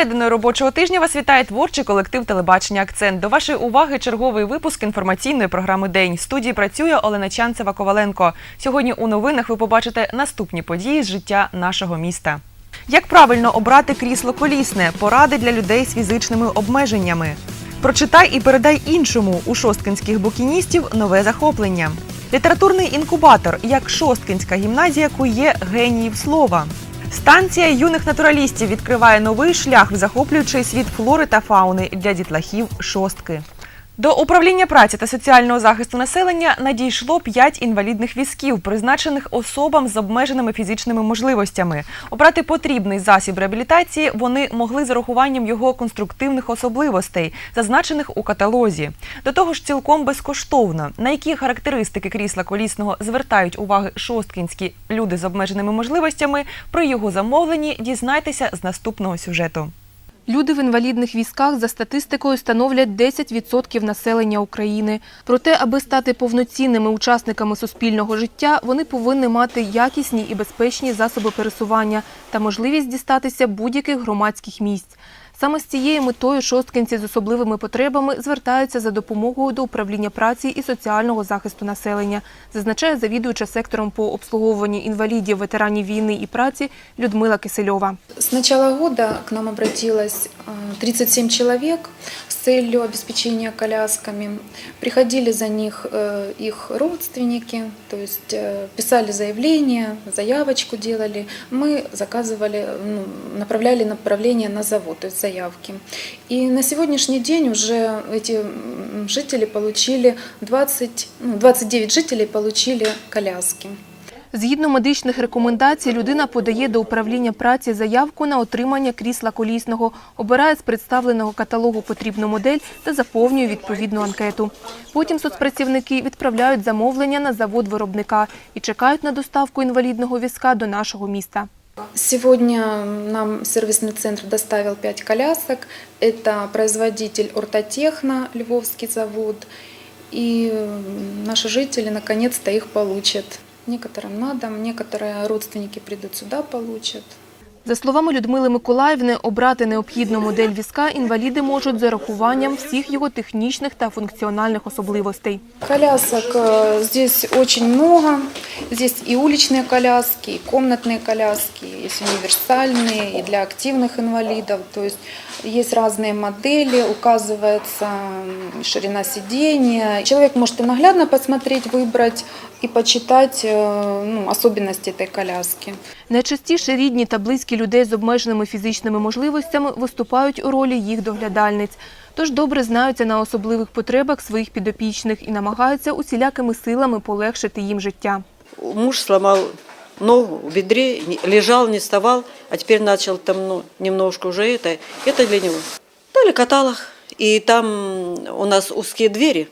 серединою робочого тижня вас вітає творчий колектив телебачення Акцент. До вашої уваги черговий випуск інформаційної програми День. В студії працює Олена Чанцева Коваленко. Сьогодні у новинах ви побачите наступні події з життя нашого міста. Як правильно обрати крісло колісне, поради для людей з фізичними обмеженнями. Прочитай і передай іншому у шосткинських букіністів нове захоплення. Літературний інкубатор, як Шосткинська гімназія кує геніїв слова. Станція юних натуралістів відкриває новий шлях в захоплюючий світ флори та фауни для дітлахів шостки. До управління праці та соціального захисту населення надійшло 5 інвалідних візків, призначених особам з обмеженими фізичними можливостями. Обрати потрібний засіб реабілітації вони могли з урахуванням його конструктивних особливостей, зазначених у каталозі. До того ж, цілком безкоштовно. На які характеристики крісла колісного звертають уваги шосткінські люди з обмеженими можливостями, при його замовленні дізнайтеся з наступного сюжету. Люди в інвалідних візках за статистикою становлять 10% населення України. Проте, аби стати повноцінними учасниками суспільного життя, вони повинні мати якісні і безпечні засоби пересування та можливість дістатися будь-яких громадських місць. Саме з цією метою шосткинці з особливими потребами звертаються за допомогою до управління праці і соціального захисту населення, зазначає завідуюча сектором по обслуговуванню інвалідів, ветеранів війни і праці Людмила Кисельова. С начала года к нам обратилось э, 37 человек с целью обеспечения колясками. Приходили за них э, их родственники, то есть э, писали заявление, заявочку делали. Мы заказывали, ну, направляли направление на завод, то есть заявки. И на сегодняшний день уже эти жители получили 20, ну, 29 жителей получили коляски. Згідно медичних рекомендацій, людина подає до управління праці заявку на отримання крісла колісного, обирає з представленого каталогу потрібну модель та заповнює відповідну анкету. Потім соцпрацівники відправляють замовлення на завод виробника і чекають на доставку інвалідного візка до нашого міста. Сегодня нам сервисный центр доставил 5 колясок. Это производитель Ортотехно, Львовский завод. И м, наши жители наконец-то их получат. Некоторым на дом, некоторые родственники придут сюда, получат. За словами Людмили Миколаївни, обрати необхідну модель візка інваліди можуть з урахуванням всіх його технічних та функціональних особливостей. Колясок э, здесь очень много. Здесь и уличные коляски, и комнатные коляски, есть универсальные, и для активных инвалидов. То есть есть разные модели, указывается м, ширина сидения. Человек может и наглядно посмотреть, выбрать и почитать э, ну, особенности этой коляски. Найчастіше рідні та близькі людей з обмеженими фізичними можливостями виступають у ролі їх доглядальниць. Тож добре знаються на особливих потребах своїх підопічних і намагаються усілякими силами полегшити їм життя. Муж сломал ногу в бедре, не- лежал, не вставал, а теперь начал там ну, немножко уже это. Это для него. Дали каталог, и там у нас узкие двери.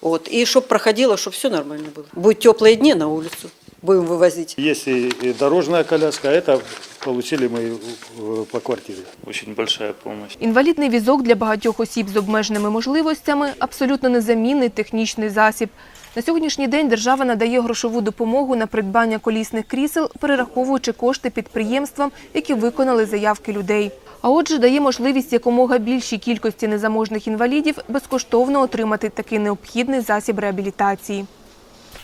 Вот, и чтобы проходило, чтобы все нормально было. Будет теплые дни на улицу, будем вывозить. Есть и и дорожная коляска, а это получили мы э, по квартире. Очень большая помощь. Інвалідний візок для багатьох осіб з обмеженими можливостями – абсолютно незамінний технічний засіб. На сьогоднішній день держава надає грошову допомогу на придбання колісних крісел, перераховуючи кошти підприємствам, які виконали заявки людей. А отже, дає можливість якомога більшій кількості незаможних інвалідів безкоштовно отримати такий необхідний засіб реабілітації.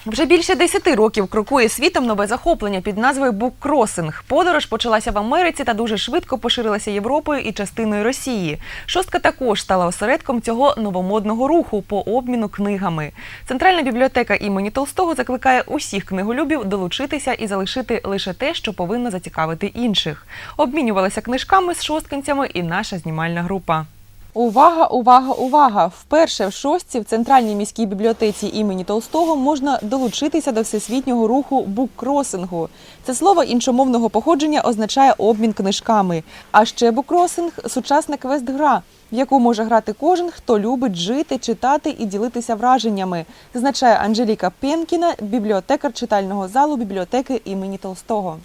Вже більше 10 років крокує світом нове захоплення під назвою буккросинг. Подорож почалася в Америці та дуже швидко поширилася Європою і частиною Росії. Шостка також стала осередком цього новомодного руху по обміну книгами. Центральна бібліотека імені Толстого закликає усіх книголюбів долучитися і залишити лише те, що повинно зацікавити інших. Обмінювалися книжками з шосткинцями і наша знімальна група. Увага, увага, увага! Вперше в шостці в центральній міській бібліотеці імені Толстого можна долучитися до всесвітнього руху буккросингу. Це слово іншомовного походження означає обмін книжками. А ще буккросинг – сучасна квест-гра, в яку може грати кожен, хто любить жити, читати і ділитися враженнями, зазначає Анжеліка Пенкіна, бібліотекар читального залу бібліотеки імені Толстого.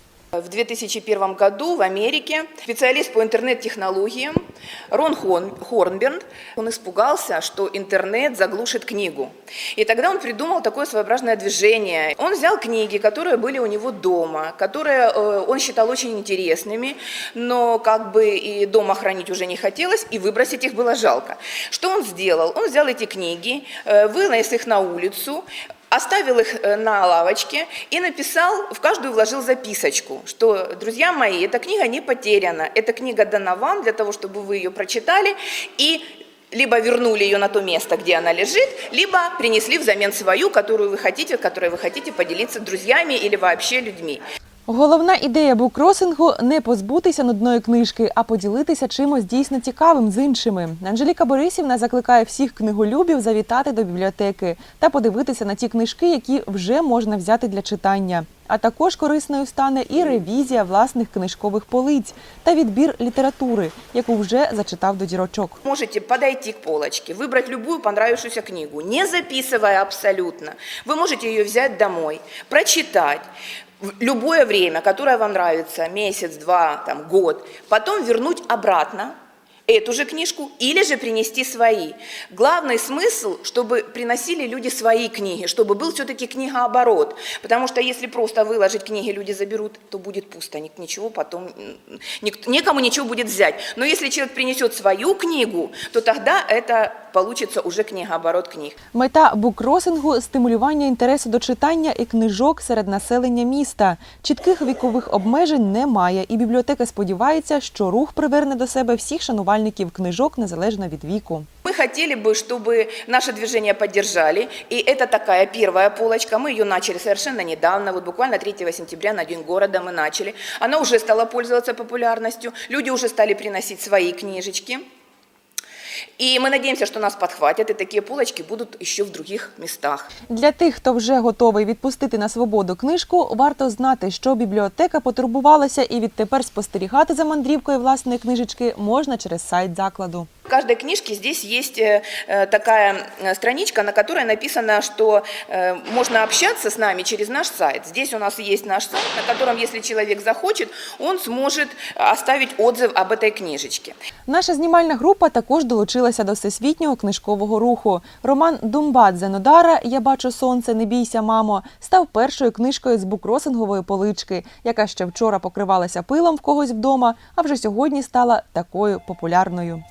В 2001 году в Америке специалист по интернет-технологиям Рон Хорнберн, он испугался, что интернет заглушит книгу. И тогда он придумал такое своеобразное движение. Он взял книги, которые были у него дома, которые э, он считал очень интересными, но как бы и дома хранить уже не хотелось, и выбросить их было жалко. Что он сделал? Он взял эти книги, э, вынес их на улицу, оставил их э, на лавочке и написал, в каждую вложил записочку, что, друзья мои, эта книга не потеряна, эта книга дана вам для того, чтобы вы ее прочитали и либо вернули ее на то место, где она лежит, либо принесли взамен свою, которую вы хотите, которой вы хотите поделиться с друзьями или вообще людьми. Головна ідея букросингу – не позбутися нудної книжки, а поділитися чимось дійсно цікавим з іншими. Анжеліка Борисівна закликає всіх книголюбів завітати до бібліотеки та подивитися на ті книжки, які вже можна взяти для читання. А також корисною стане і ревізія власних книжкових полиць та відбір літератури, яку вже зачитав до дірочок. Можете подойти к полочке, выбрать любую понравившуюся книгу, не записывая абсолютно. Вы можете ее взять домой, прочитать в любое время, которое вам нравится, месяц, два, там, год, потом вернуть обратно эту же книжку или же принести свои. Главный смысл, чтобы приносили люди свои книги, чтобы был все-таки книгооборот. Потому что если просто выложить книги, люди заберут, то будет пусто, ник- ничего потом, м, ник- некому ничего будет взять. Но если человек принесет свою книгу, то тогда это получится уже книгооборот книг. Мета букросингу – стимулювання інтересу до читання і книжок серед населення міста. Чітких вікових обмежень немає, і бібліотека сподівається, що рух приверне до себе всіх шанувальників книжок незалежно від віку. Мы хотели бы, чтобы наше движение поддержали, и это такая первая полочка. Мы ее начали совершенно недавно, вот буквально 3 сентября на День города мы начали. Она уже стала пользоваться популярностью, люди уже стали приносить свои книжечки. И мы надеемся, что нас подхватят, и такие полочки будут еще в других местах. Для тих, хто вже готовий відпустити на свободу книжку, варто знати, що бібліотека потурбувалася і відтепер спостерігати за мандрівкою власної книжечки можна через сайт закладу. В каждой книжке здесь есть э, э, такая э, страничка, на которой написано, что э, можно общаться с нами через наш сайт. Здесь у нас есть наш сайт, на котором, если человек захочет, он сможет оставить отзыв об этой книжечке. Наша знімальна група також долучилася до всесвітнього книжкового руху. Роман Думбадзе Нодара Я бачу сонце, не бійся, мамо, став першою книжкою з букросингової полички, яка ще вчора покривалася пилом в когось вдома, а вже сьогодні стала такою популярною.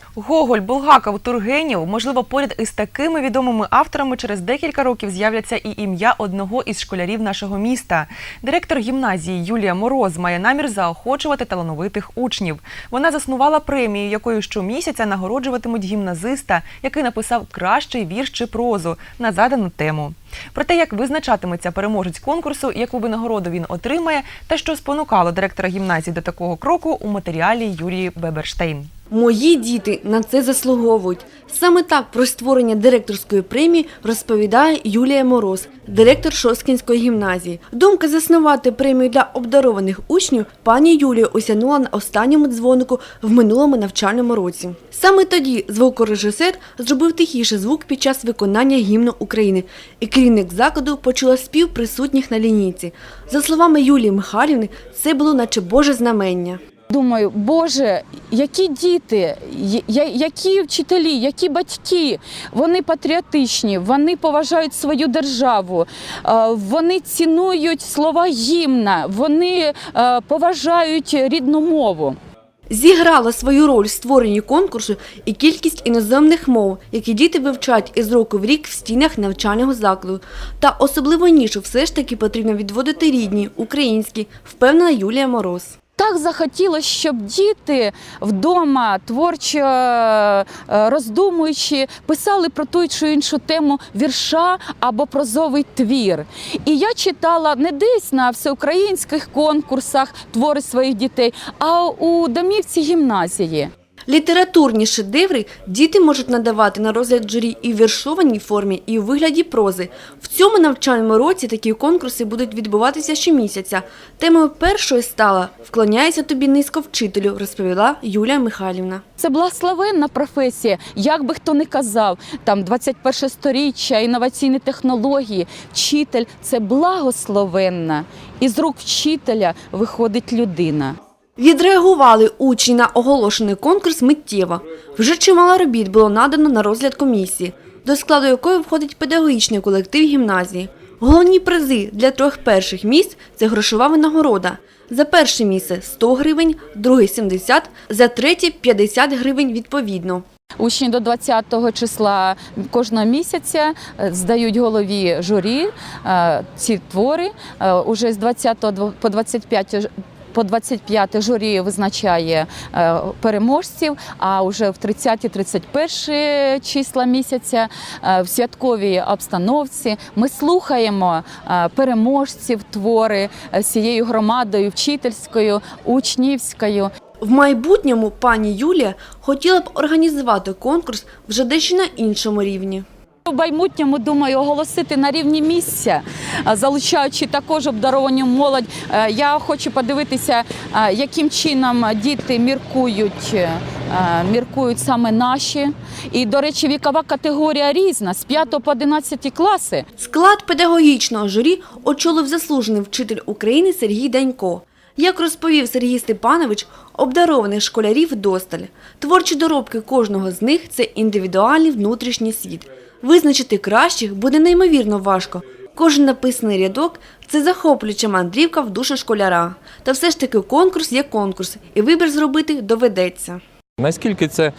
Гоголь, Булгаков, Тургенів, можливо, поряд із такими відомими авторами через декілька років з'являться і ім'я одного із школярів нашого міста. Директор гімназії Юлія Мороз має намір заохочувати талановитих учнів. Вона заснувала премію, якою щомісяця нагороджуватимуть гімназиста, який написав кращий вірш чи прозу на задану тему. Про те, як визначатиметься переможець конкурсу, яку винагороду він отримає, та що спонукало директора гімназії до такого кроку у матеріалі Юрії Беберштейн. Мої діти на це заслуговують. Саме так про створення директорської премії розповідає Юлія Мороз, директор Шоскінської гімназії. Думка заснувати премію для обдарованих учнів пані Юлія осянула на останньому дзвонику в минулому навчальному році. Саме тоді звукорежисер зробив тихіше звук під час виконання гімну України, і керівник закладу почула спів присутніх на лінійці. За словами Юлії Михайлівни, це було наче Боже знамення. Думаю, Боже, які діти, які вчителі, які батьки, вони патріотичні, вони поважають свою державу, е, вони цінують слова гімна, вони е, поважають рідну мову. Зіграла свою роль в створенні конкурсу і кількість іноземних мов, які діти вивчають із року в рік в стінах навчального закладу. Та особливо нішу все ж таки потрібно відводити рідні, українські, впевнена Юлія Мороз. Так захотілося, щоб діти вдома творчо е, роздумуючи, писали про ту чи іншу тему вірша або прозовий твір. І я читала не десь на всеукраїнських конкурсах твори своїх дітей, а у домівці гімназії. Літературні шедеври діти можуть надавати на розгляд журі і в віршованій формі, і у вигляді прози. В цьому навчальному році такі конкурси будуть відбуватися щомісяця. Темою першої стала «Вклоняється тобі низько вчителю», розповіла Юлія Михайлівна. Це благословенна професія, як би хто не казав, там 21 сторіччя, інноваційні технології. Вчитель це благословенна. І з рук вчителя виходить людина. Відреагували учні на оголошений конкурс миттєво. Вже чимало робіт було надано на розгляд комісії, до складу якої входить педагогічний колектив гімназії. Головні призи для трьох перших місць – це грошова винагорода. За перше місце – 100 гривень, друге – 70, за третє – 50 гривень відповідно. Учні до 20 числа кожного місяця е, здають голові журі е, ці твори. Е, Уже з 20 по 25 ж- по 25 журі визначає е, переможців, а вже в 30-31 числа місяця е, в святковій обстановці ми слухаємо е, переможців твори всією громадою вчительською, учнівською. В майбутньому пані Юлія хотіла б організувати конкурс вже дещо на іншому рівні. У майбутньому думаю оголосити на рівні місця, залучаючи також обдаровану молодь. Е, Я хочу подивитися, е, яким чином діти міркують, е, міркують саме наші. І, до речі, вікова категорія різна з 5 по 11 класи. Склад педагогічного журі очолив заслужений вчитель України Сергій Данько. Як розповів Сергій Степанович, обдарованих школярів досталь. Творчі доробки кожного з них – це індивідуальний внутрішній світ. Визначити кращих буде неймовірно важко. Кожен написаний рядок – це захоплююча мандрівка в душу школяра. Та все ж таки конкурс є конкурс, і вибір зробити доведеться. Наскільки ця е,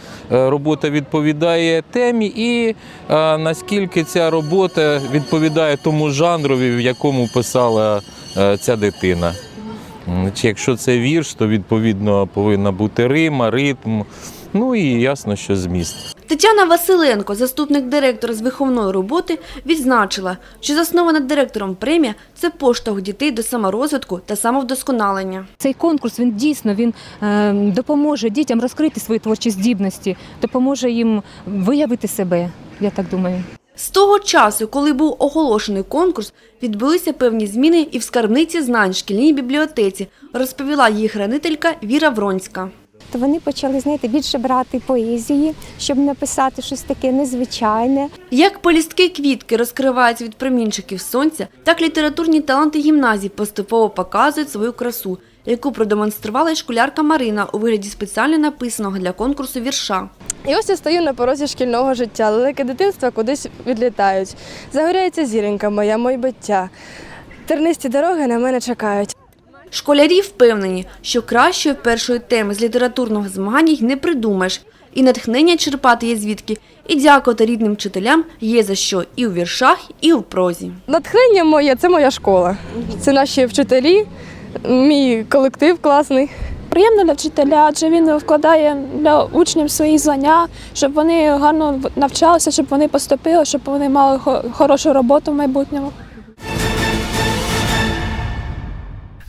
робота відповідає темі, і е, наскільки ця робота відповідає тому жанрові, в якому писала е, ця дитина. Чи якщо це вірш, то відповідно повинна бути рима, ритм. Ну і ясно, що зміст. Тетяна Василенко, заступник директора з виховної роботи, відзначила, що заснована директором премія – це поштовх дітей до саморозвитку та самовдосконалення. Цей конкурс він дійсно він е, допоможе дітям розкрити свої творчі здібності, допоможе їм виявити себе. Я так думаю. З того часу, коли був оголошений конкурс, відбулися певні зміни і в скарбниці знань шкільній бібліотеці, розповіла її хранителька Віра Вронська. То вони почали знаєте, більше брати поезії, щоб написати щось таке незвичайне. Як полістки квітки розкриваються від промінчиків сонця, так літературні таланти гімназії поступово показують свою красу, яку продемонструвала й школярка Марина у вигляді спеціально написаного для конкурсу вірша. І ось я стою на порозі шкільного життя, лелеки дитинства кудись відлітають. Загоряється зіронька моя, майбуття. Тернисті дороги на мене чекають. Школярі впевнені, що кращої першої теми з літературного змагання й не придумаєш. І натхнення черпати є звідки, і дякувати рідним вчителям є за що і у віршах, і у прозі. Натхнення моє це моя школа. Це наші вчителі, мій колектив класний. Приємно для вчителя, адже він вкладає для учнів свої знання, щоб вони гарно навчалися, щоб вони поступили, щоб вони мали хорошу роботу в майбутньому.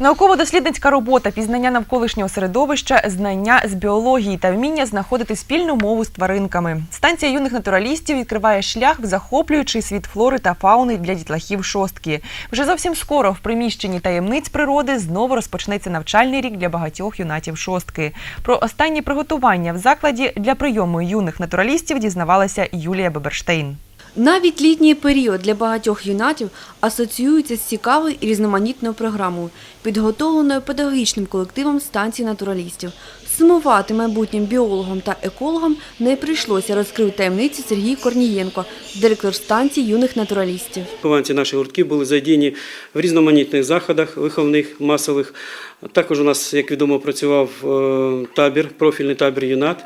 Науково-дослідницька робота, пізнання навколишнього середовища, знання з біології та вміння знаходити спільну мову з тваринками. Станція юних натуралістів відкриває шлях в захоплюючий світ флори та фауни для дітлахів шостки. Вже зовсім скоро в приміщенні таємниць природи знову розпочнеться навчальний рік для багатьох юнатів шостки. Про останні приготування в закладі для прийому юних натуралістів дізнавалася Юлія Беберштейн. Навіть літній період для багатьох юнатів асоціюється з цікавою і різноманітною програмою, підготовленою педагогічним колективом станції натуралістів. Сумувати майбутнім біологам та екологам не прийшлося, розкрив таємниці Сергій Корнієнко, директор станції юних натуралістів. Вихованці наших гуртків були задіяні в різноманітних заходах виховних, масових. Також у нас, як відомо, працював е, табір, профільний табір юнат.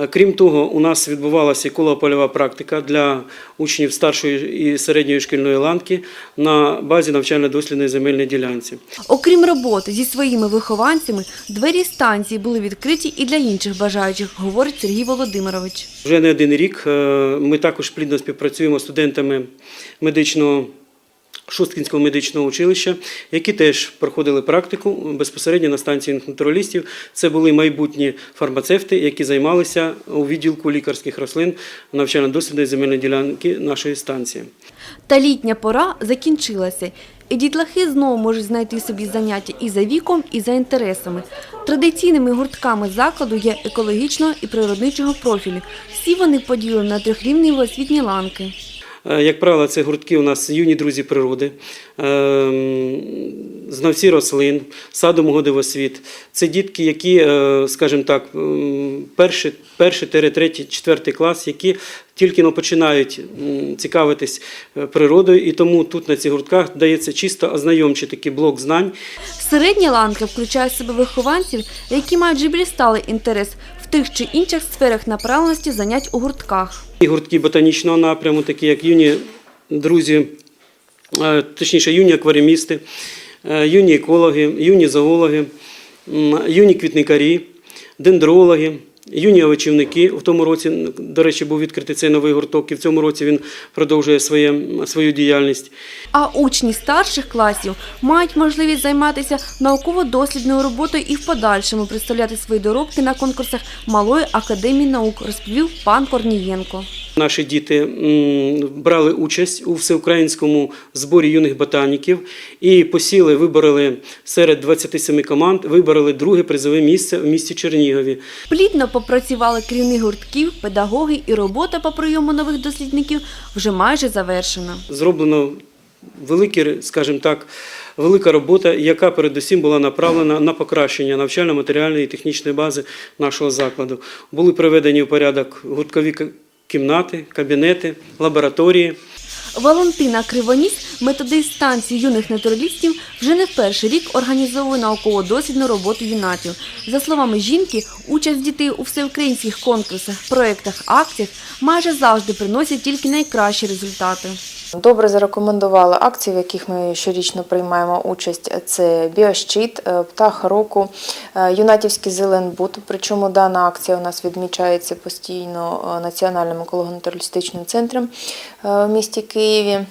Е, Крім того, у нас відбувалася еколого-польова практика для учнів старшої і середньої шкільної ланки на базі навчально-дослідної земельної ділянці. Окрім роботи зі своїми вихованцями, двері станції були відкриті і для інших бажаючих, говорить Сергій Володимирович. Вже не один рік е, ми також плідно співпрацюємо з студентами медичного Шосткінського медичного училища, які теж проходили практику безпосередньо на станції натуралістів. Це були майбутні фармацевти, які займалися у відділку лікарських рослин навчально-дослідної земельної ділянки нашої станції. Та літня пора закінчилася, і дітлахи знову можуть знайти собі заняття і за віком, і за інтересами. Традиційними гуртками закладу є екологічного і природничого профілю. Всі вони поділені на трьохрівні освітні ланки. Е, Як правило, це гуртки у нас юні друзі природи, ем, знавці рослин, садом годивосвіт. Це дітки, які, е, скажімо так, перший, перший, третій, четвертий клас, які тільки но починають цікавитись е, природою, і тому тут на цих гуртках дається чисто ознайомчий такий блок знань. Середня ланка включає в себе вихованців, які мають більш інтерес тих чи інших сферах направленості занять у гуртках. Гуртки ботанічного напряму, такі як юні друзі, е, точніше, юні акваріумісти, е, юні екологи, юні зоологи, юні квітникарі, дендрологи. Юні овочівники в тому році, до речі, був відкритий цей новий гурток, і в цьому році він продовжує своє, свою діяльність. А учні старших класів мають можливість займатися науково-дослідною роботою і в подальшому представляти свої доробки на конкурсах Малої академії наук, розповів пан Корнієнко. Наші діти брали участь у всеукраїнському зборі юних ботаніків і посіли, вибороли серед 27 команд, вибороли друге призове місце в місті Чернігові. Плідно попрацювали керівник гуртків, педагоги і робота по прийому нових дослідників вже майже завершена. Зроблено великі, скажімо так, велика робота, яка передусім була направлена на покращення навчально-матеріальної і технічної бази нашого закладу. Були приведені в порядок гурткові кімнати, кабінети, лабораторії. Валентина Кривоніс, методист станції юних натуралістів, вже не в перший рік організовує науково-дослідну роботу юнатів. За словами жінки, участь дітей у всеукраїнських конкурсах, проєктах, акціях майже завжди приносять тільки найкращі результати. Добре зарекомендували акції, в яких ми щорічно приймаємо участь. Це Біощит, е, Птах року, е, Юнатівський зеленбут. Причому дана акція у нас відмічається постійно е, Національним еколого-натуралістичним центром в місті Києві.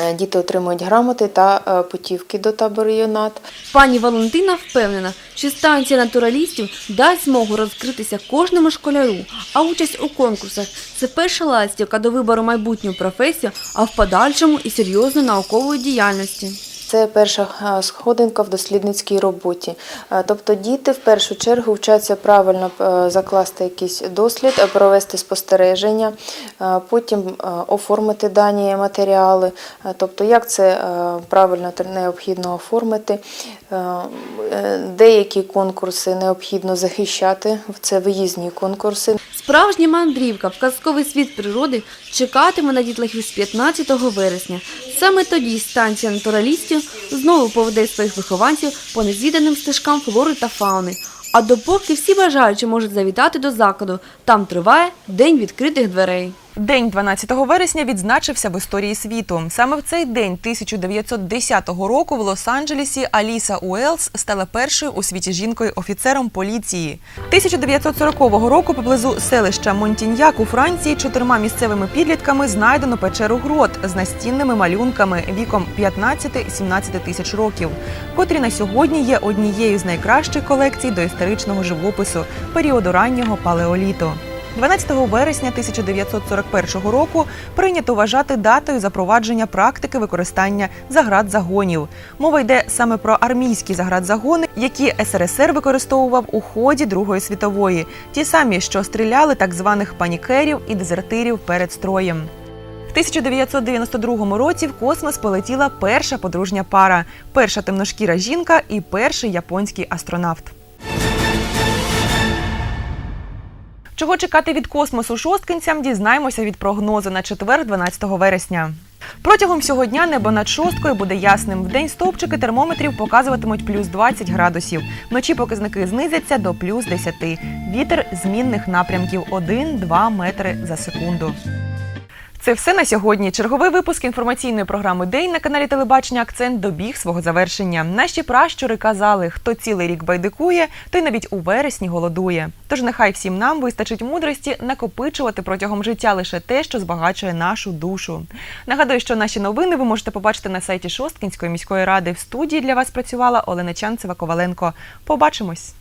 Е, Діти отримують грамоти та е, путівки до табору юнат. Пані Валентина впевнена, що станція натуралістів дасть змогу розкритися кожному школяру, а участь у конкурсах це перша ластівка до вибору майбутньої професії, а в подальшому і серйозної наукової діяльності. Це перша е, сходинка в дослідницькій роботі. Е, Тобто діти в першу чергу вчаться правильно е, закласти якийсь дослід, провести спостереження, потім оформити дані матеріали. Тобто, як це правильно необхідно оформити. Деякі конкурси необхідно захищати, це виїзні конкурси. Справжня мандрівка в казковий світ природи чекатиме на дітлахів з 15 вересня. Саме тоді станція натуралістів знову поведе своїх вихованців по незвіданим стежкам флори та фауни. А допоки всі бажаючі можуть завітати до закладу, там триває День відкритих дверей. День 12 вересня відзначився в історії світу. Саме в цей день 1910 року в Лос-Анджелесі Аліса Уелс стала першою у світі жінкою-офіцером поліції. 1940 року поблизу селища Монтіньяк у Франції чотирма місцевими підлітками знайдено печеру грот з настінними малюнками віком 15-17 тисяч років, котрі на сьогодні є однією з найкращих колекцій доісторичного живопису періоду раннього палеоліту. 12 вересня 1941 року прийнято вважати датою запровадження практики використання заградзагонів. Мова йде саме про армійські заградзагони, які СРСР використовував у ході Другої світової, ті самі, що стріляли так званих панікерів і дезертирів перед строєм. В 1992 році в космос полетіла перша подружня пара, перша темношкіра жінка і перший японський астронавт. Чого чекати від космосу шосткинцям, дізнаємося від прогнозу на четвер, 12 вересня. Протягом всього дня небо над шосткою буде ясним. В день стовпчики термометрів показуватимуть плюс 20 градусів. Вночі показники знизяться до плюс 10. Вітер змінних напрямків 1-2 метри за секунду. Це все на сьогодні. Черговий випуск інформаційної програми День на каналі Телебачення Акцент добіг свого завершення. Наші пращури казали, хто цілий рік байдикує, той навіть у вересні голодує. Тож нехай всім нам вистачить мудрості накопичувати протягом життя лише те, що збагачує нашу душу. Нагадую, що наші новини ви можете побачити на сайті Шосткінської міської ради. В студії для вас працювала Олена Чанцева Коваленко. Побачимось.